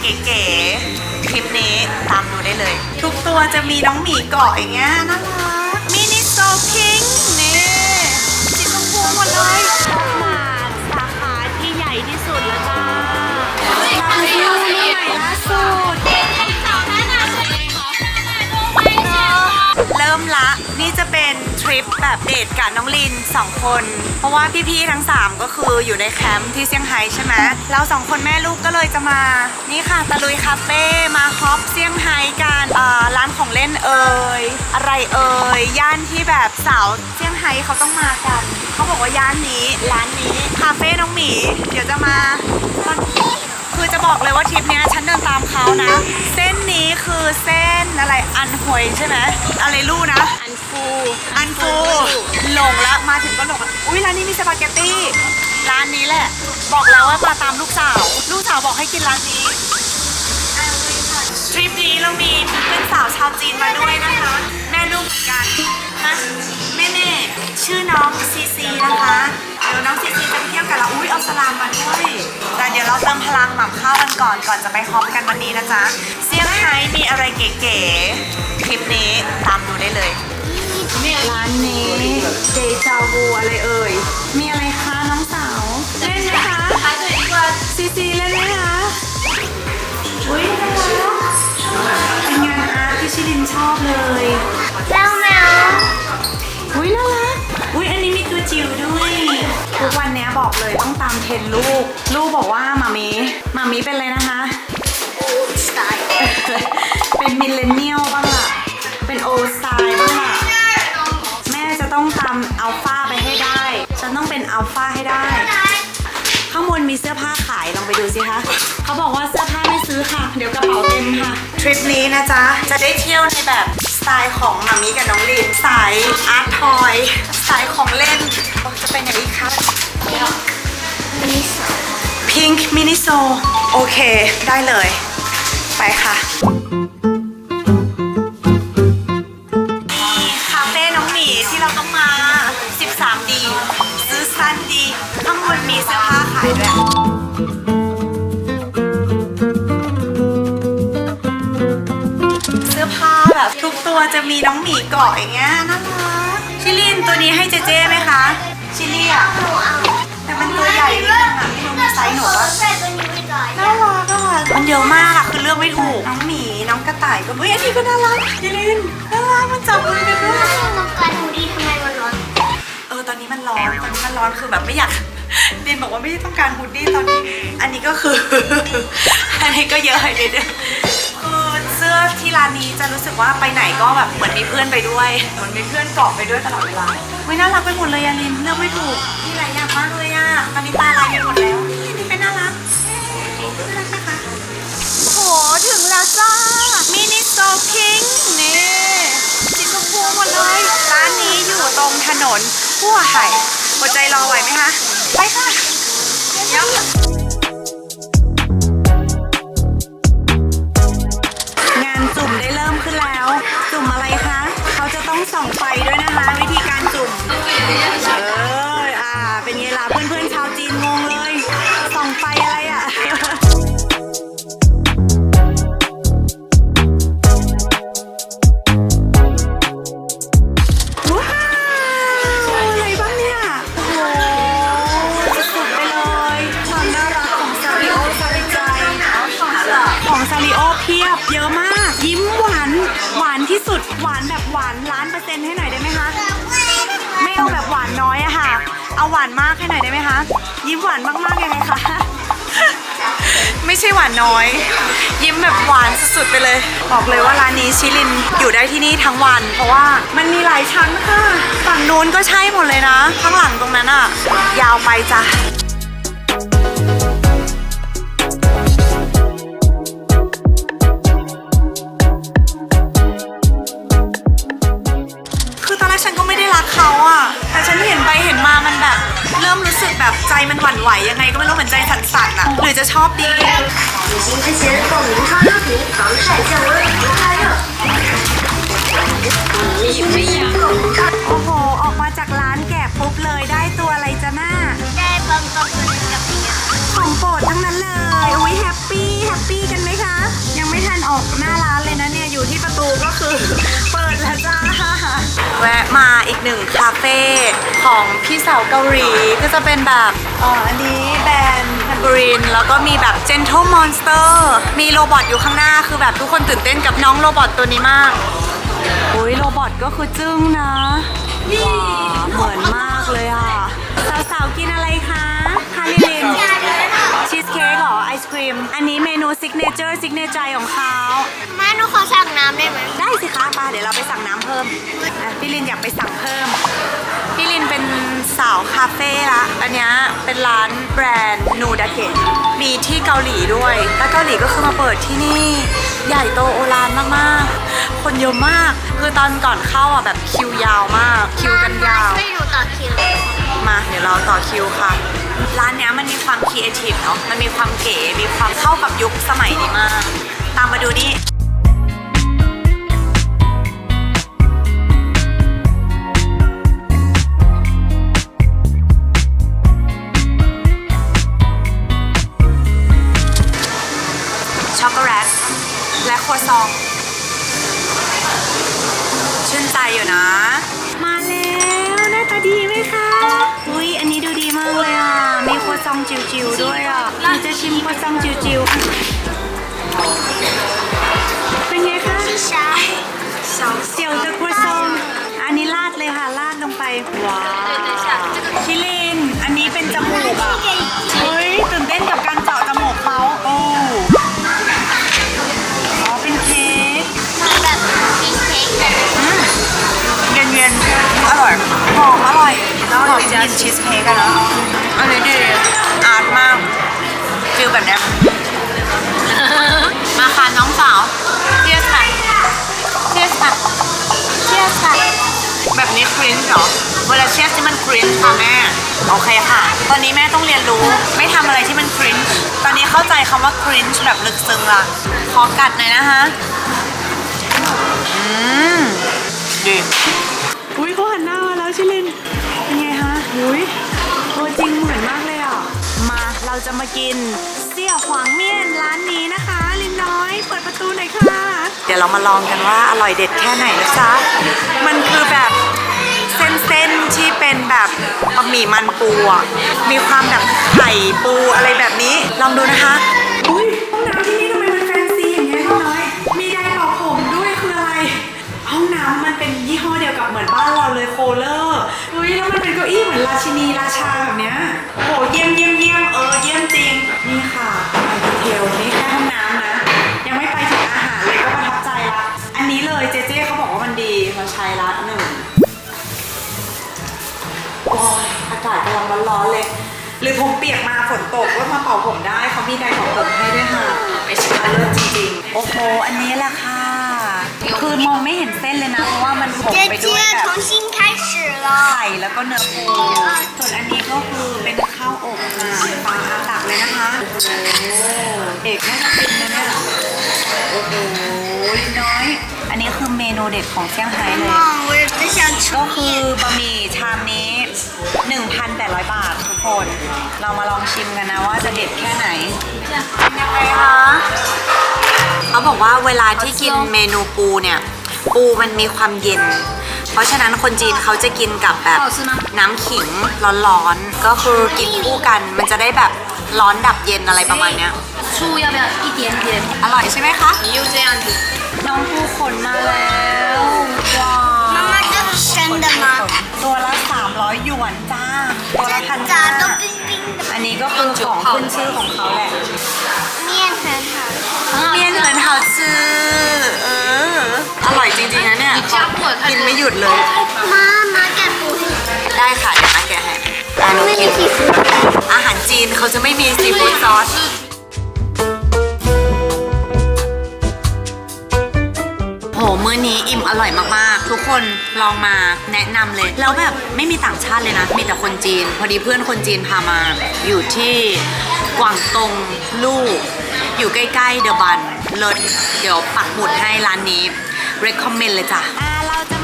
เก๋ๆ คลิปนี้ตามดูได้เลย ทุกตัวจะมีน้องหมีเกาะอย่างเงี้ยน่ารักมินิโซพิงนี่สีชมพูหมดเลยมาสาขาที่ใหญ่ที่สุดแล้วจ้าร้านที่ใหม่ล่าสุด ริ่มละ นี่จะเป็นทริปแบบเดทกับน้องลิน 2 คน เพราะว่าพี่ๆทั้ง 3 ก็คืออยู่ในแคมป์ที่เซี่ยงไฮ้ใช่ไหมเราสองคนแม่ลูกก็เลยจะมา นี่ค่ะตะลุยคาเฟ่มาฮอปเซี่ยงไฮ้กันร้านของเล่นเอ่ยอะไรเอ่ยย่านที่แบบสาวเซี่ยงไฮ้เขาต้องมากัน เขาบอกว่าย่านนี้ร้านนี้คาเฟ่น้องหมี เดี๋ยวจะมาตอนคือจะบอกเลยว่าทริปนี้ฉันเดินตามเขานะ คือเส้นอะไรอันหวยใช่ไหมอะไรลู่นะ อันฟูอันฟูหลงแล้วมาถึงก็หลงละอุ้ยร้านนี้มีสปาเกตตี้ร้านนี้แหละ บอกแล้วว่ามาตามลูกสาว ลูกสาวบอกให้กินร้านนี้ทริปนี้เรามีเพื่อนสาวชาวจีนมาด้วยนะคะ แม่ลูกเหมือนกันนะ แม่แม่ๆชื่อน้องซีซีนะคะ เดี๋ยวน้องซีซีจะไปเที่ยวกับเราอุ้ยเอาสลามมาด้วยแต่เดี๋ยวเราเติมพลังหม่ำข้าวกันก่อนก่อนจะไปฮอปกันวันนี้นะจ๊ะเซี่ยงไฮ้มีอะไรเก๋ๆคลิปนี้ตามดูได้เลยร้านนี้เดจาวูอะไรเอ่ย มีอะไรคะน้องสาว เล่นไหมคะซีซีเล่นไหมคะอุ้ยน่ารักเป็นงานอาร์ตที่ชิลินชอบเลยแล้วแมว อุ้ยน่ารัก อุ้ยอันนี้มีตัวจิ๋วด้วย ทุกวันเนี้ยบอกเลยต้องตามเทรนด์ลูก ลูกบอกว่ามามีมามีเป็นอะไรนะคะ สไตล์เป็นมิลเลนเนียลบ้างล่ะ เป็นโอสไตล์บ้างล่ะ แม่จะต้องตามอัลฟาไปให้ได้ ฉันต้องเป็นอัลฟาให้ได้ ข้างบนมีเสื้อผ้าขายลองไปดูสิคะ เขาบอกว่าเสื้อผ้าไม่ซื้อค่ะ เดี๋ยวกระเป๋าเต็มค่ะ ทริปนี้นะจ๊ะ จะได้เที่ยวในแบบส ไตล์ของมามีกับน้องลินสายอาร์ตทอยสายของเล่นจะเป็นอย่างนี้ครับพิงค์มินิโซโอเค ได้เลย ไปค่ะ ทุกตัวจะมีน้องหมีเกาะอย่างเงี้ยน่ารักชิลินตัวนี้ให้เจเจไหมคะชิลี่อะแต่มันตัวใหญ่นิดนึงอะไม่รู้มีไซส์หนูปะใส่ตัวนี้ไปก่อนน่ารักอะมันเยอะมากอะคือเลือกไม่ถูกน้องหมีน้องกระต่ายก็เฮ้ยอันนี้ก็น่ารักชิลินน่ารักมันจับมือกันด้วยมังกรหูดีทำไมมันร้อนเออตอนนี้มันร้อนตอนนี้มันร้อนคือแบบไม่อยากดินบอกว่าไม่ได้ต้องการฮูดดี้ตอนนี้ อันนี้ก็คือ อันนี้ก็เยอะเลยเนี่ยคือเสื้อที่ร้านนี้จะรู้สึกว่าไปไหนก็แบบเหมือนมีเพื่อนไปด้วยเหมือนมีเพื่อนเกาะไปด้วยตลอดเวลาเฮ้ยน่ารักไปหมดเลยอะลินเลือกไม่ถูกมีหลายอย่างมากเลยอะตอนนี้ตาลายไปหมดแล้วนี่นี่เป็นน่ารักน่ารักนะคะโหถึงแล้วจ้ามินิโซพิงนี่สีชมพูหมดเลยร้านนี้อยู่ตรงถนนหัวไห่หัวใจรอไหวไหมคะไปค่ะเานมากๆยังไงคะไม่ใช่หวานน้อย ยิ้มแบบหวานสุดๆไปเลย บอกเลยว่าร้านนี้ชิลินอยู่ได้ที่นี่ทั้งวัน เพราะว่ามันมีหลายชั้นค่ะ ฝั่งนู้นก็ใช่หมดเลยนะ ข้างหลังตรงนั้นอะยาวไปจ้ะ แบบใจมันหวั่นไหวยังไงก็ไม่รู้เหมือนใจสั่นๆอะ หรือจะชอบดีโอ้โห ออกมาจากร้านแกะปุ๊บเลยได้ตัวอะไรจะหน้า ได้บัมกอมกับเนี้ของโปรดทั้งนั้นเลย อุ้ยแฮปปี้แฮปปี้กันไหมคะ ยังไม่ทันออกหน้าร้านเลยนะเนี่ย อยู่ที่ประตูก็คือ เปิดแล้วจ้า มาอีกหนึ่งคาเฟ่ของพี่สาวเกาหลี ก็จะเป็นแบบอ๋ออันนี้แบรนด์แฮมเบอรินแล้วก็มีแบบ Gentle Monster มีโรบอทอยู่ข้างหน้าคือแบบทุกคนตื่นเต้นกับน้องโรบอทตัวนี้มากอุ้ยโรบอทก็คือจึ้งนะว้าเหมือนมากเลยอะสาวๆกินอะไรคะ ม อันนี้เมนูซิกเนเจอร์ซิกเนเจอร์ของเขามาหนูขอสั่งน้ำได้ไหมได้สิคะมาเดี๋ยวเราไปสั่งน้ำเพิ่มอะพี่ลินอยากไปสั่งเพิ่ม พี่ลินเป็นสาวคาเฟ่ละ อันเนี้ยเป็นร้านแบรนด์นูดาเกะมีที่เกาหลีด้วย แล้วเกาหลีก็คือมาเปิดที่นี่ ใหญ่โตโอฬารมากๆ คนเยอะมาก คือตอนก่อนเข้าอะแบบคิวยาวมาก คิวกันยาวช่วยหนูต่อคิว มาเดี๋ยวเราต่อคิวค่ะ ร้านเนี้ยมันมีความครีเอทีฟเนาะ มันมีความเก๋ มีความเข้ากับยุคสมัยนี้มาก ตามมาดูนี่ จะชิมครัวซองจิ๋วๆเป็นไงคะใช่เสี่ยวจะครัวซองอันนี้ราดเลยค่ะราดลงไปว้าวชิลินอันนี้เป็นจมูกอะเฮ้ยตื่นเต้นกับการเจาะจมูกเขาโอ้อ๋อเป็นเค้กมันแบบชีสเค้กเลยเย็นเย็นๆอร่อยหอมอร่อยแล้วหอมกลินชีสเค้กอะเนาะ นี้ครินช์เหรอ เวลาเชียสที่มันครินช์ค่ะแม่ โอเคค่ะ ตอนนี้แม่ต้องเรียนรู้ ไม่ทำอะไรที่มันครินช์ตอนนี้เข้าใจคำว่าครินช์แบบลึกซึ้งละขอกัดหน่อยนะคะอืมดีอุ้ยเขาหันหน้ามาแล้วชิลิน เป็นไงคะอุ้ยตัวจริงเหมือนมากเลยอะ มาเราจะมากินเสี่ยหวางเมี่ยนร้านนี้นะคะ ลินน้อย เปิดประตูหน่อยค่ะ เดี๋ยวเรามาลองกันว่าอร่อยเด็ดแค่ไหนนะจ๊ะ มันคือแบบเส้นๆที่ เป็นแบบบะหมี่มันปูอะมีความแบบไข่ปูอะไรแบบนี้ ลองดูนะคะอุ้ยห้องน้ำที่นี่ทำไมมันแฟนซีอย่างเงี้ยลินน้อย มีไดร์เป่าผมด้วยคืออะไร ห้องน้ำมันเป็นยี่ห้อเดียวกับเหมือนบ้านเราเลยโคเลอร์อุ้ยแล้วมันเป็นเก้าอี้เหมือนราชินีราชาแบบเนี้ยโอ้โหเยี่ยมเยี่ยมเยี่ยมเออเยี่ยมจริงนี่ค่ะ ร้อนๆเลย หรือผมเปียกมาฝนตกก็มาเป่าผมได้เขามีไดร์เป่าผมให้ด้วยค่ะไปชิมเลิศจริงๆ โอ้โห อันนี้แหละค่ะ คือมองไม่เห็นเส้นเลยนะ เพราะว่ามันผม 姐 ไปด้วย 姐 แบบ 重新开始了 ไข่แล้วก็เนื้อปูส่วนอันนี้ก็คือเป็นข้าวอบค่ะปลาตักเลยนะคะ โอ้โหเอกน่าจะเป็นนะเนี่ย โอ้โหลินน้อย อันนี้คือเม นูเด็ดของเซี่ยงไฮ้เลย 哦我也不想吃 ก็คือบะหมี่ชามนี้ 1,800 บาททุกคน เรามาลองชิมกันนะว่าจะเด็ดแค่ไหนยังไงคะเขาบอกว่าเวลาที่กินเมนูปูเนี่ย ปูมันมีความเย็น เพราะฉะนั้นคนจีนเขาจะกินกับแบบน้ำขิงร้อนๆ ก็คือกินคู่กัน มันจะได้แบบร้อนดับเย็นอะไรประมาณเนี้ย 醋要不要一点点？ อร่อยใช่ไหมคะ 你就这样子。 องผู้ขนมาแล้วว้าว Mama just send them ตัวละ 300 หยวนจ้า ตัวละพันจ้าอันนี้ก็คือของขึ้นชื่อของเขาแหละ Mian her house. เมียนเหมือนเฮาซื้ออร่อยจริงๆนะเนี่ยกินไม่หยุดเลยมามาแก่ปูได้ค่ะเดี๋ยวมาแกะให้อะหนูกิอาหารจีนเขาจะไม่มีซีฟู้ดซอส นี้อิ่มอร่อยมากๆ ทุกคนลองมาแนะนำเลย แล้วแบบไม่มีต่างชาติเลยนะ มีแต่คนจีน พอดีเพื่อนคนจีนพามา อยู่ที่กวางตงลู่อยู่ใกล้ๆเดอะบันเลิศเดี๋ยวปักหมุดให้ร้านนี้ recommend เลยจ้ะ อ่าเราจะ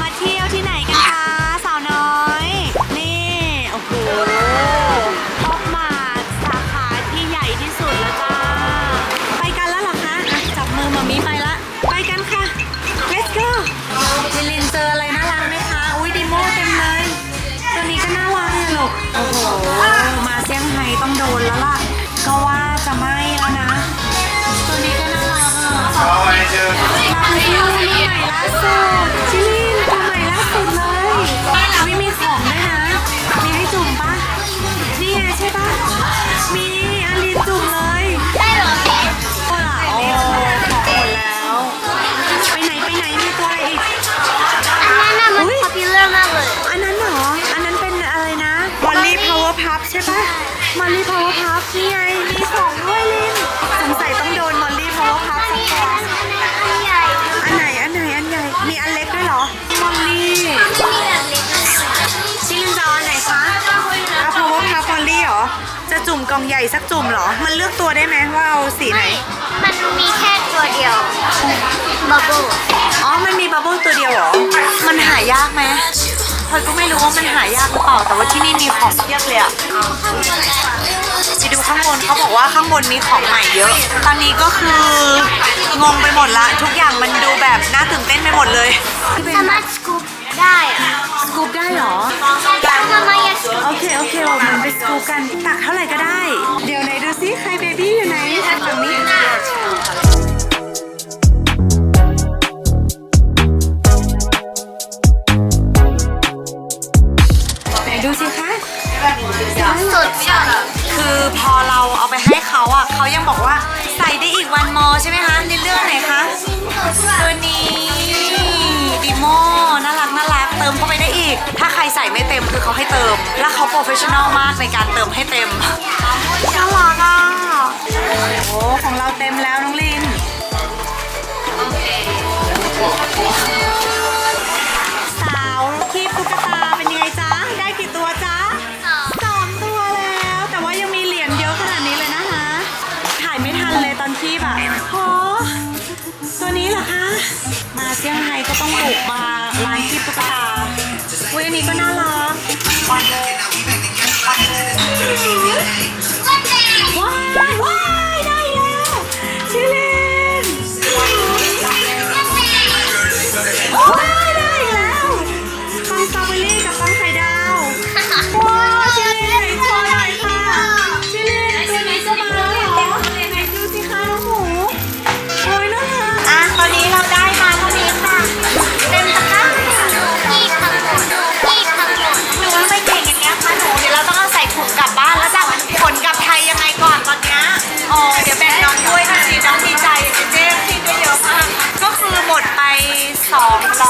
ม่ กล่องใหญ่สักจุ่มเหรอ มันเลือกตัวได้ไหมว่าเอาสีไหนมันมีแค่ตัวเดียว bubble อ๋อ มันมีบับเบิ้ลตัวเดียวเหรอ มันหายากไหมพลอยก็ไม่รู้ว่ามันหายากหรือเปล่า แต่ว่าที่นี่มีของเพียบเลยอะไปดูข้างบนเขาบอกว่าข้างบนมีของใหม่เยอะ ตอนนี้ก็คืองงไปหมดละ ทุกอย่างมันดูแบบน่าตื่นเต้นไปหมดเลยที่เป็นสามารถสกูปได้อะ สกูปได้เหรอแต่ทำไมอยากสกูปโอเค โอเคเรามันไปสกูปกัน ตักเท่าไหร่ก็ได้ เดี๋ยวไหนดูซิใครเบบี้อยู่ไหนฝั่งนี้ไหนดูสิคะสดจัดคือพอเราเอาไปให้เขาอะเขายังบอกว่าใส่ได้อีกวันมอใช่ไหมคะในเรื่องไหนคะตัวนี้ดิโมน่ารักน่ารัก เติมเข้าไปได้อีก ถ้าใครใส่ไม่เต็มคือเขาให้เติม และเขาโปรเฟชชั่นอลมากในการเติมให้เต็มน่ารักอะโอ้ของเราเต็มแล้วน้องลินสาวคีบตุ๊กตาเป็นยังไงจ๊ะ ได้กี่ตัวจ๊ะสองตัวแล้ว แต่ว่ายังมีเหรียญเยอะขนาดนี้เลยนะคะ ถ่ายไม่ทันเลยตอนคีบอะโหตัวนี้เหรอคะ มาเซี่ยงไฮ้ก็ต้องบุกมาร้านคีบตุ๊กตา นี้ก็น่ารัก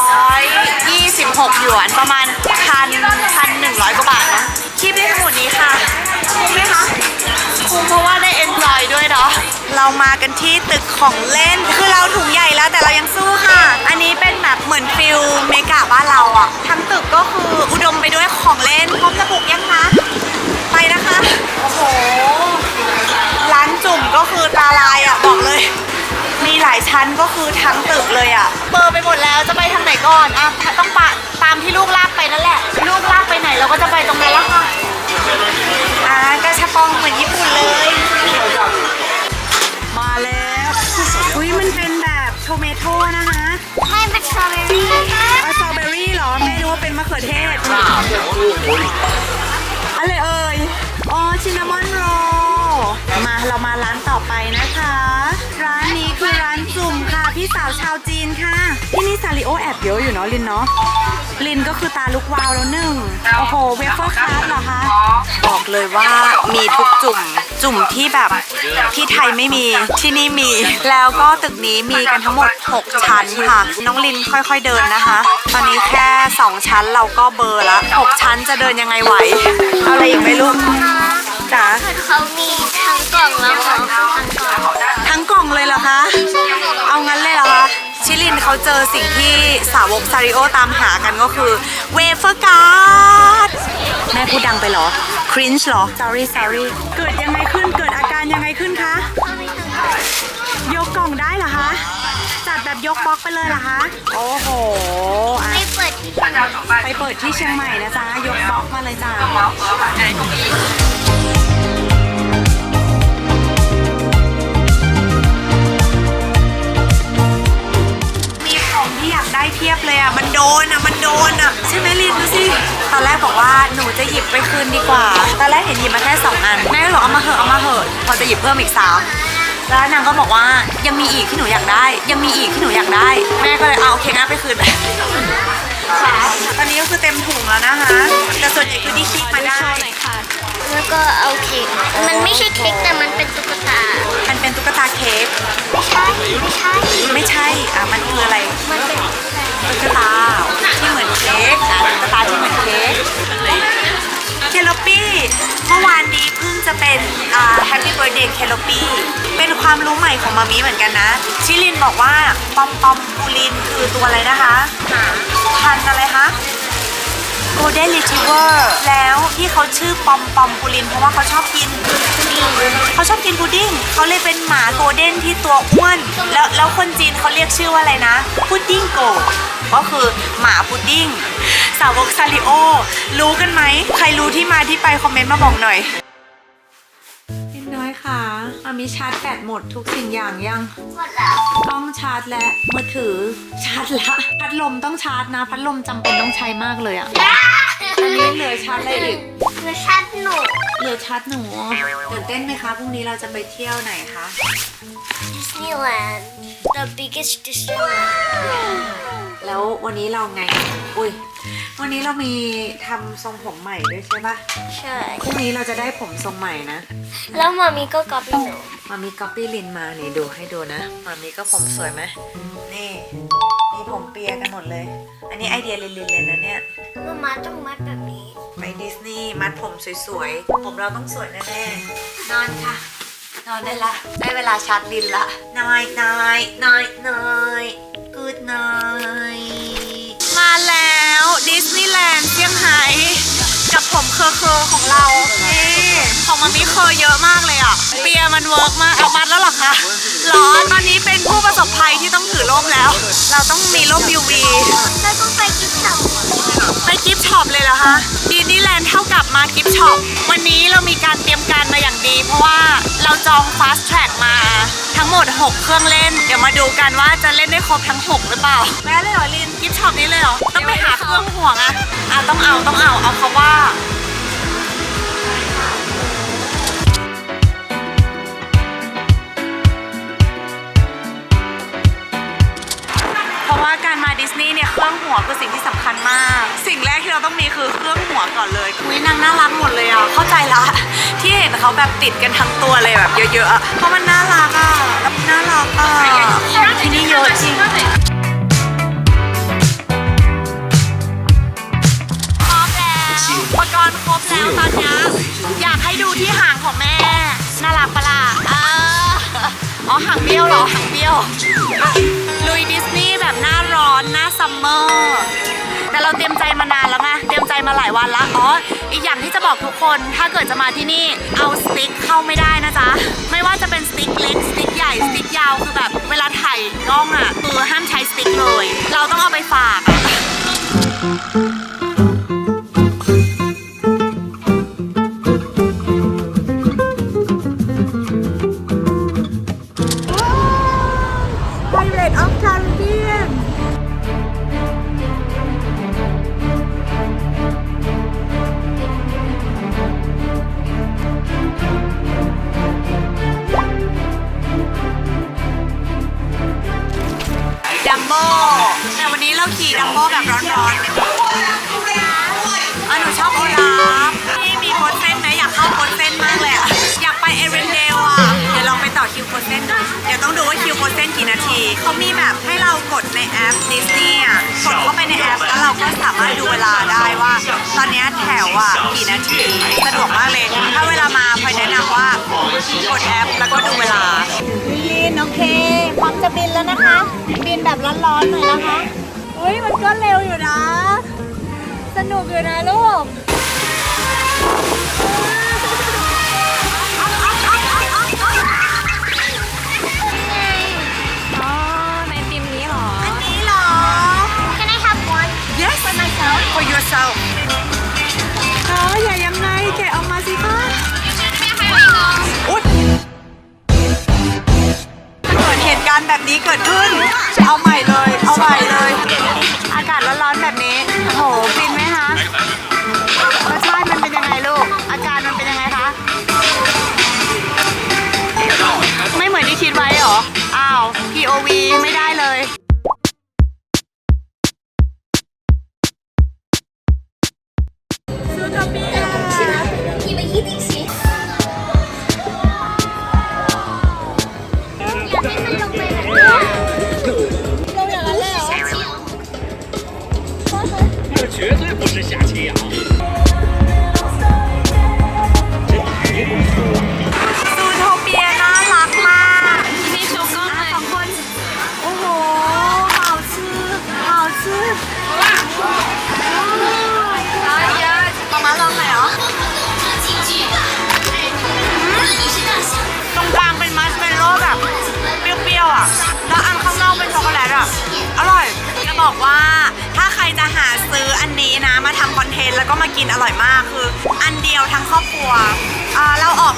226 หยวนประมาณพันพันหนึ่งร้อยกว่าบาทเนาะคลิปได้ทั้งหมดนี้ค่ะคุ้มไหมคะคุ้มเพราะว่าได้ enjoy ด้วยเนาะเรามากันที่ตึกของเล่นคือเราถุงใหญ่แล้วแต่เรายังสู้ค่ะ อันนี้เป็นแบบเหมือนฟิลเมกาบ้านเราอะทั้งตึกก็คืออุดมไปด้วยของเล่นพร้อมจะปลุกยังคะไปนะคะ โอ้โหร้านจุ่มก็คือตาลายอะบอกเลย มีหลายชั้นก็คือทั้งตึกเลยอะเบอร์ไปหมดแล้วจะไปทางไหนก่อนอะต้องปะตามที่ลูกลากไปนั่นแหละ ลูกลากไปไหนเราก็จะไปตรงนั้นละค่ะอ่ากระชับปองเหมือนญี่ปุ่นเลย มาแล้วอุ้ยมันเป็นแบบโทเมโต้นะคะให้เป็นสตรอเบอรี่อะสตรอเบอรี่เหรอไม่รู้ว่าเป็นมะเขือเทศอะไรเอ่ยอ๋อชินนามอนโรลมาเรามาร้านต่อไปนะคะ ร้านนี้คือร้านจุ่มค่ะ พี่สาวชาวจีนค่ะ ที่นี่ซาริโอแอบเยอะอยู่เนาะลินเนาะลินก็คือตาลุกวาวแล้วหนึ่งโอ้โหเวเฟอร์คัพเหรอคะบอกเลยว่ามีทุกจุ่มจุ่มที่แบบที่ไทยไม่มีที่นี่มี แล้วก็ตึกนี้มีกันทั้งหมด 6 ชั้นค่ะ น้องลินค่อยๆเดินนะคะ ตอนนี้แค่ 2 ชั้นเราก็เบอร์ละ6ชั้นจะเดินยังไงไหวเอาอะไรอีกไหมลูกจ๋าเขามีทั้งกล่องแล้วเหรอทั้งกล่อง ทั้งกล่องเลยเหรอคะ เอางั้นเลยเหรอคะ ชิลินเขาเจอสิ่งที่สาวกซาริโอตามหากันก็คือเวเฟอร์การ์ดแม่พูดดังไปเหรอ ครินช์เหรอ sorry sorry เกิดยังไงขึ้น เกิดอาการยังไงขึ้นคะ ยกกล่องได้เหรอคะ จัดแบบยกบล็อกไปเลยเหรอคะ โอ้โหอะ ไม่เปิดที่ ไปเปิดที่เชียงใหม่นะจ๊ะ ยกบล็อกมาเลยจ้า ที่อยากได้เพียบเลยอะ มันโดนอะ มันโดนอะ ใช่ไหมลินดูสิ ตอนแรกบอกว่าหนูจะหยิบไปคืนดีกว่า ตอนแรกเห็นหยิบมาแค่สองอัน แม่ก็บอกเอามาเหอะ เอามาเหอะ พอจะหยิบเพิ่มอีกสามแล้วนางก็บอกว่ายังมีอีกที่หนูอยากได้ ยังมีอีกที่หนูอยากได้ แม่ก็เลยเอาโอเคงั้นไปคืนไป อนนี้ก็คือเต็มถุงแล้วนะคะ แต่ส่วนใหญ่คือที่คิดมาได้ แล้วก็เอาเค้กมันไม่ใช่เค้กแต่มันเป็นตุ๊กตา มันเป็นตุ๊กตาเค้ก ไม่ใช่ ไม่ใช่ ไม่ใช่ อะ มันคืออะไร มันเป็นตุ๊กตาที่เหมือนเค้กอะตุ๊กตาที่เหมือนเค้ก เคโลปี้เมื่อวานนี้เพิ่งจะเป็นอ่า Happy Birthday เคโลปี้เป็นความรู้ใหม่ของมามีเหมือนกันนะ ชิลินบอกว่าปอมปอมปูลินคือตัวอะไรนะคะพันธุ์อะไรคะ Golden Retriever แล้วที่เขาชื่อปอมปอมปูลิน เพราะว่าเขาชอบกินพุดดิ้งเขาชอบกินพุดดิ้งเขาเลยเป็นหมาโกลเด้นที่ตัวอ้วน แล้วแล้วคนจีนเขาเรียกชื่อว่าอะไรนะพุดดิ้งโก ก็คือหมาพุดดิ้ง สาวกซาริโอ รู้กันไหม ใครรู้ที่มาที่ไปคอมเมนต์มาบอกหน่อยเอ็นน้อยค่ะอามีชาร์จแบตหมดทุกสิ่งอย่างยัง หมดแล้ว ต้องชาร์จและมือถือชาร์จละ พัดลมต้องชาร์จนะ พัดลมจำเป็นต้องใช้มากเลยอะอันนี้เหลือชาร์จอะไรอีก หนูชัดหนูเหลือชาร์จหนูตื่นเต้นไหมคะพรุ่งนี้เราจะไปเที่ยวไหนคะ Disneyland the biggest Disneyland แล้ววันนี้เราไง อุ้ย วันนี้เรามีทำทรงผมใหม่ด้วยใช่ปะใช่ พรุ่งนี้เราจะได้ผมทรงใหม่นะ แล้วมามีก็ก๊อปปี้หนูมามีก๊อปปี้ลินมานี่ดูให้ดูนะ มามีก็ผมสวยไหมนี่ มีผมเปียกันหมดเลย อันนี้ไอเดียลินลินเลยนะเนี่ย มามาต้องมัดแบบนี้ ไปดิสนีย์มัดผมสวยๆ ผมเราต้องสวยแน่ๆ นอนค่ะ นอนได้ละ ได้เวลาชาร์จลินละนายนายนายนาย กูดนายมาแล้วดิสนีย์แลนด์เซี่ยงไฮ้กับผมเคอร์เคอร์ของเรานี่ของมันมีเคอร์เยอะมากเลยอะ เปียมันเวิร์กมากเอามัดแล้วเหรอคะร้อนตอนนี้เป็นผู้ประสบภัยที่ต้องถือร่มแล้ว เราต้องมีร่ม UV แล้วต้องไปกินข้าวไปกิฟต์ช็อปเลยเหรอคะดิสนีย์แลนด์เท่ากับมากิฟต์ช็อปวันนี้เรามีการเตรียมการมาอย่างดี เพราะว่าเราจอง Fast Track มา ทั้งหมด 6 เครื่องเล่น เดี๋ยวมาดูกันว่าจะเล่นได้ครบทั้ง 6 หรือเปล่าแม่เลยเหรอลินกิฟต์ช็อปนี้เลยเหรอ ต้องไปหาเครื่องห่วงอะอะต้องเอาต้องเอาเอาเขาว่า เนี่ยเครื่องหัวคือสิ่งที่สำคัญมาก สิ่งแรกที่เราต้องมีคือเครื่องหัวก่อนเลยอุ้ยนางน่ารักหมดเลยอะเข้าใจละ ที่เห็นเขาแบบติดกันทั้งตัวเลยแบบเยอะๆอะเพราะมันน่ารักอะน่ารักอะที่นี่เยอะจริงครบแล้วอุปกรณ์ครบแล้วตอนนี้อยากให้ดูที่หางของแม่ น่ารักปะล่ะอออ๋อหางเบี้ยวเหรอหางเบี้ยวลุยดิสนีย์ แบบหน้าร้อนหน้าซัมเมอร์แต่เราเตรียมใจมานานแล้วไงเตรียมใจมาหลายวันละอ๋ออีกอย่างที่จะบอกทุกคนถ้าเกิดจะมาที่นี่เอาสติ๊กเข้าไม่ได้นะจ๊ะไม่ว่าจะเป็นสติ๊กเล็กสติ๊กใหญ่สติ๊กยาวคือแบบเวลาถ่ายกล้องอะคือห้ามใช้สติ๊กเลย เราต้องเอาไปฝากอะ ดัมโบแต่วันนี้เราขี่ดัมโบแบบร้อนๆเออหนูชอบโอลาฟที่มีโค้ดเส้นไหมอยากเข้าโค้ดเส้นมากเลยอะ ไปต่อคิวโค้ดเส้นดูเดี๋ยวต้องดูว่าคิวโค้ดเส้นกี่นาที เขามีแบบให้เรากดในแอปดิสนีย์อะกดเข้าไปในแอปแล้วเราก็สามารถดูเวลาได้ว่า ตอนเนี้ยแถวอะกี่นาทีสะดวกมากเลย ถ้าเวลามาพลอยแนะนำว่ากดแอปแล้วก็ดูเวลาบินโอเคพร้อมจะบินแล้วนะคะ บินแบบร้อนๆหน่อยนะคะเฮ้ยมันก็เร็วอยู่นะ สนุกอยู่นะลูก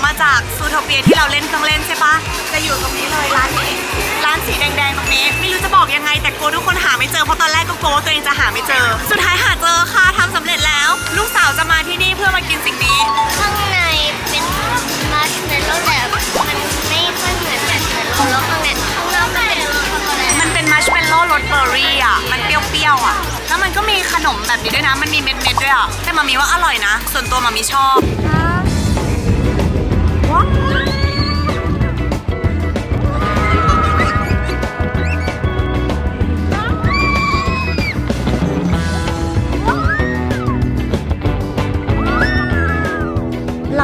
อ่าเราออกมาจากซูโทเปียที่เราเล่นเครื่องเล่นใช่ปะจะอยู่ตรงนี้เลยร้านนี้ ร้านสีแดงๆตรงนี้ ไม่รู้จะบอกยังไงแต่กลัวทุกคนหาไม่เจอเพราะตอนแรกก็กลัวว่าตัวเองจะหาไม่เจอ สุดท้ายหาเจอค่ะทำสำเร็จแล้ว ลูกสาวจะมาที่นี่เพื่อมากินสิ่งนี้ ข้างในเป็นมัชเมลโล่แบบมันไม่ค่อยเหมือนมัชเมลโล่แล้วข้างในข้างนอกมันเป็นช็อกโกแลตมันเป็นมัชเมลโล่รสเบอร์รี่อะ มันเปรี้ยวๆอะ แล้วมันก็มีขนมแบบนี้ด้วยนะ มันมีเม็ดๆด้วยอะ แต่มามีว่าอร่อยนะ ส่วนตัวมามีชอบ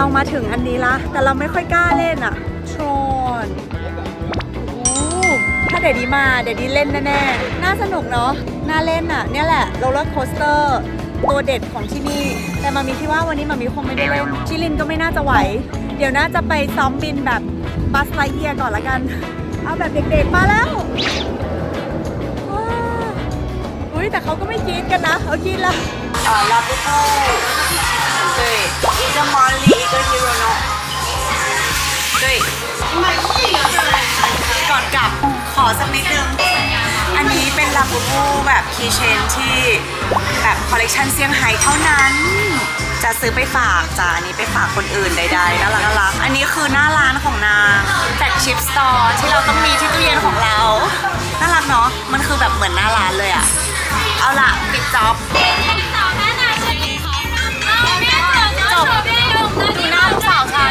เรามาถึงอันนี้ละ แต่เราไม่ค่อยกล้าเล่นอะทรนโอ้ถ้าเดดดีมาเดดดีเล่นแน่ๆ น่าสนุกเนาะ น่าเล่นอะเนี่ยแหละโรลเลอร์โคสเตอร์ตัวเด็ดของที่นี่ แต่มามีที่ว่าวันนี้มามีคงไม่ได้เล่น ชิลินก็ไม่น่าจะไหว เดี๋ยวน่าจะไปซ้อมบินแบบบัสไลเอียก่อนละกัน เอาแบบเด็กๆมาแล้วว้าวอุ้ยแต่เขาก็ไม่กรีดกันนะเขากินละ 아, 라부토 네 이제 멀리 이거 히로노 네ก่อนกลับขอสักนิดนึง อันนี้เป็นลาบูบูแบบคีเชนที่แบบคอลเลกชันเซี่ยงไฮ้เท่านั้น จะซื้อไปฝากจ้าอันนี้ไปฝากคนอื่นใดๆน่ารักน่ารักอันนี้คือหน้าร้านของนางแฟลกชิพสตอร์ที่เราต้องมีที่ตู้เย็นของเรา น่ารักเนาะ มันคือแบบเหมือนหน้าร้านเลยอะเอาละปิดจ็อบ เ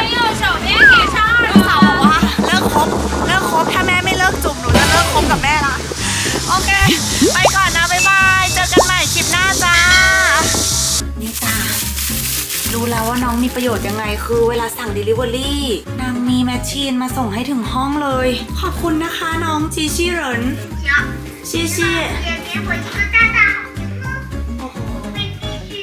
ลิกคบ เลิกคบ ถ้าแม่ไม่เลิกจุ่มหนูจะเลิกคบกับแม่ละ โอเค ไปก่อนนะ บ๊ายบาย เจอกันใหม่คลิปหน้าจ้า นี่จ้ารู้แล้วว่าน้องมีประโยชน์ยังไง คือเวลาสั่ง Delivery นางมีแมชชีนมาส่งให้ถึงห้องเลย ขอบคุณนะคะน้องจีชี่เหรินจีชี่ 姐姐，我一个大大